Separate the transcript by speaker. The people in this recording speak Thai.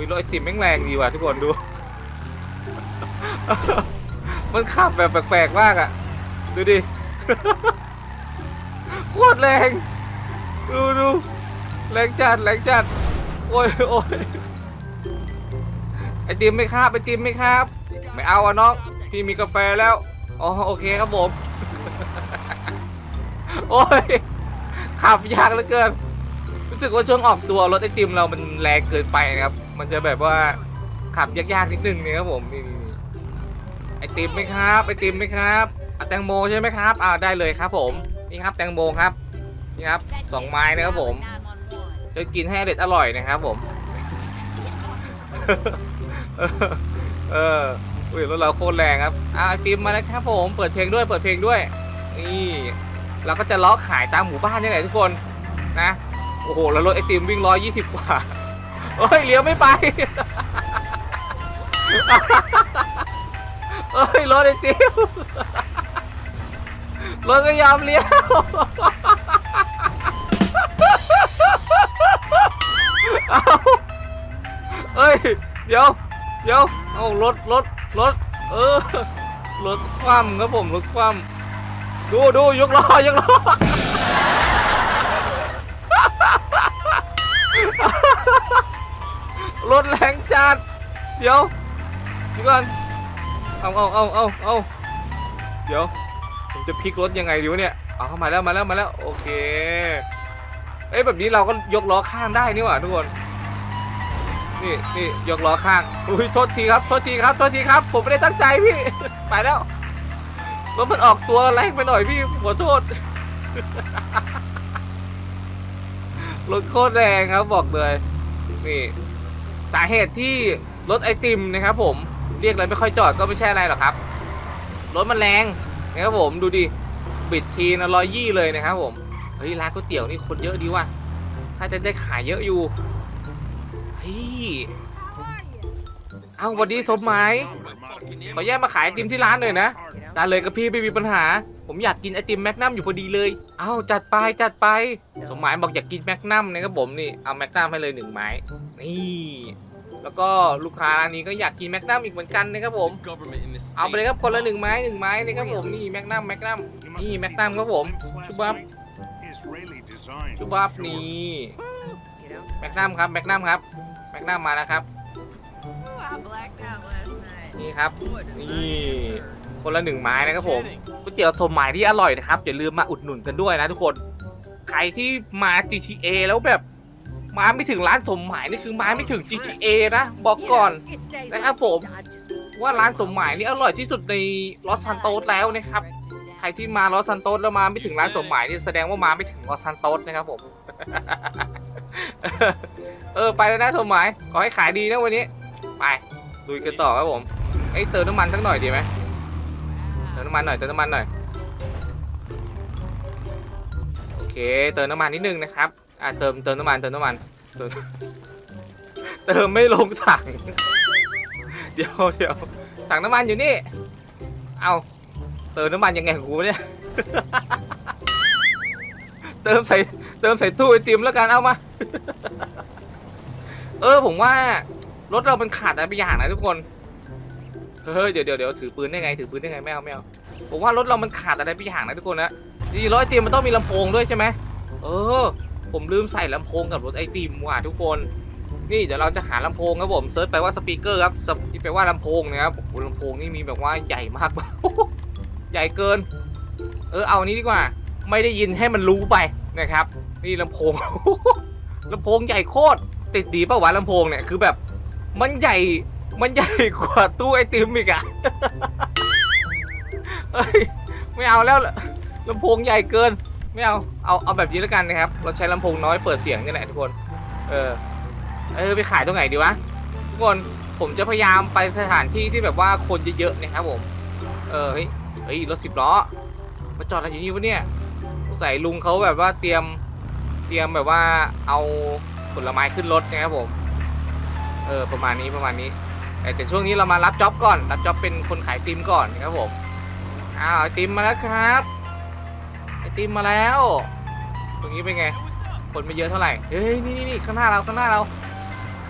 Speaker 1: อุ้ยรถไอติมแม่งแรงดีว่ะทุกคนดู มันขับแบบแปลกๆมากอะ ดูดิ โคตรแรง ดูดูแรงจัดแรงจัด โอ้ยโอ้ยไอติมไม่ครับไอติมไม่ครับ ไม่เอาอะน้อง พี่มีกาแฟแล้ว อ๋อโอเคครับผม โอ้ยขับยากเหลือเกิน รู้สึกว่าช่วงออกตัวรถไอติมเรามันแรงเกินไปนะครับ มันจะแบบว่าขับยากๆนิดนึงเนี่ยครับผมนี่ไอติมไหมครับไอติมไหมครับอะแตงโมใช่ไหมครับอ่าได้เลยครับ ผมนี่ครับแตงโมครับนี่ครับสองไม้นะครับผมจะกินให้อร่อยอร่อยนะครับ ผมเออเอออุ้ยรถเราโคตรแรงครับอ่าไอติมมาแล้วครับผมเปิดเพลงด้วยเปิดเพลงด้วยนี่เราก็จะล้อขายตามหมู่บ้านนี่แหละทุกคนนะ โอ้โห แล้วรถไอติมวิ่งร้อยยี่สิบกว่า เอ้ย เลี้ยวไม่ไป เอ้ย รถไอติม รถก็ยอมเลี้ยว เอาเอ้ย เดี๋ยว เดี๋ยว เอารถ รถ รถ เออ รถคว่ำครับผม รถคว่ำดูดูยกล้อยกล้อ รถแรงจัด เดี๋ยวเดี๋ยวก่อนเอาเอาเอาเอาเอาเดี๋ยว ผมจะพลิกรถยังไงดีวะเนี่ยเอาเข้ามาแล้วมาแล้วมาแล้วโอเค เอ้ยแบบนี้เราก็ยกล้อข้างได้นี่หว่าทุกคน นี่นี่ยกล้อข้างอุ้ยโทษทีครับโทษทีครับโทษทีครับ ผมไม่ได้ตั้งใจพี่ ไปแล้วรถมันออกตัวแรงไปหน่อยพี่ขอโทษ รถโคตรแรงครับบอกเลยนี่สาเหตุที่รถไอติมนะครับ ผมเรียกอะไรไม่ค่อยจอดก็ไม่ใช่อะไรหรอกครับรถมันแรงนะครับผมดูดิบิดทีนะร้อยยี่เลยนะครับผมเฮ้ยร้านก๋วยเตี๋ยวนี่คนเยอะดีว่ะถ้าจะได้ขายเยอะอยู่เฮ้ยเอ้าสวันดีสมหมายขอแยกมาขายไอติมที่ร้านหน่อยนะได้เลยกับพี่ไม่มีปัญหา ผมอยากกินไอติมแมกนัมอยู่พอดีเลย เอ้าจัดไปจัดไป สมหมายบอกอยากกินแมกนัมนะครับผมนี่เอาแมกนัมให้เลยหนึ่งไม้นี่แล้วก็ลูกค้าร้านนี้ก็อยากกินแมกนัมอีกเหมือนกันนะครับผม เอาไปเลยครับคนละหนึ่งไม้หนึ่งไม้นะครับผมนี่แมกนัมแมกนัมนี่แมกนัมครับผมชุบับชุบับนี่แมกนัมครับแมกนัมครับแมกนัมมาแล้วครับนี่ครับนี่ คนละหนึ่งไม้นะครับผมก๋วยเตี๋ยวสมหมายที่อร่อยนะครับอย่าลืมมาอุดหนุนกันด้วยนะทุกคน ใครที่มา GTA แล้วแบบมาไม่ถึงร้านสมหมายนี่คือมาไม่ถึง GTA นะบอกก่อนนะครับผมว่าร้านสมหมายนี่อร่อยที่สุดในลอสซันโตสแล้วนะครับใครที่มาลอสซันโตสแล้วมาไม่ถึงร้านสมหมายนี่แสดงว่ามาไม่ถึงลอสซันโตสนะครับผมเออไปแล้วนะสมหมายขอให้ขายดีนะวันนี้ ไปลุยกันต่อครับผมเอ้เติมน้ำมันสักหน่อยดีไหม ติมน้ำมันหน่อยเติมน้ำมันหน่อยโอเคเติมน้ำมันนิดนึงนะครับอ่าเติมเติมน้ำมันเติมน้ำมันเติมเติมไม่ลงถังเดี๋ยวเดี๋ยวถังน้ำมันอยู่นี่เอาเติมน้ำมันยังไงของกูเนี่ยเติมใส่เติมใส่ตู้ไอติมแล้วกันเอามา เออผมว่ารถเรามันขาดอะไรไปอย่างนะทุกคน เฮ้ยเดี๋ยวเดี๋ยวเดี๋ยวถือปืนได้ไงถือปืนได้ไงไม่เอาไม่เอาผมว่ารถเรามันขาดอะไรไปอย่างนะทุกคนนะจริงๆรถไอติมมันต้องมีลำโพงด้วยใช่ไหมเออ ผมลืมใส่ลำโพงกับรถไอติมว่ะทุกคน นี่เดี๋ยวเราจะหาลำโพงครับผมเซิร์ชไปว่าสปีกเกอร์ครับที่แปลว่าลำโพงนะครับโอ้โหลำโพงนี่มีแบบว่าใหญ่มาก ใหญ่เกิน เออเอาอันนี้ดีกว่า ไม่ได้ยินให้มันรู้ไปนะครับ นี่ลำโพง ลำโพงใหญ่โคตรติดดีป่าวะลำโพงเนี่ยคือแบบมันใหญ่ มันใหญ่กว่าตู้ไอติมอีกอะเฮ้ยไม่เอาแล้วลำโพงใหญ่เกิน ไม่เอา เอาเอาแบบนี้แล้วกันนะครับ เราใช้ลำโพงน้อยเปิดเสียงนี่แหละทุกคน เออ เออไปขายตรงไหนดีวะทุกคนผมจะพยายามไปสถานที่ที่แบบว่าคนเยอะๆนะครับผม เออเฮ้ยเฮ้ยรถสิบล้อมาจอดอะไรอยู่นี่วะเนี่ยสงสัยลุงเขาแบบว่าเตรียมเตรียมแบบว่าเอาผลไม้ขึ้นรถนะครับผม เออประมาณนี้ประมาณนี้ แต่แต่ช่วงนี้เรามารับจ็อบก่อน รับจ็อบเป็นคนขายติมก่อนนะครับผม อ้าวไอติมมาแล้วครับ ไอติมมาแล้ว ตรงนี้เป็นไง คนไม่เยอะเท่าไหร่ เฮ้ยนี่นี่นี่ข้างหน้าเราข้างหน้าเรา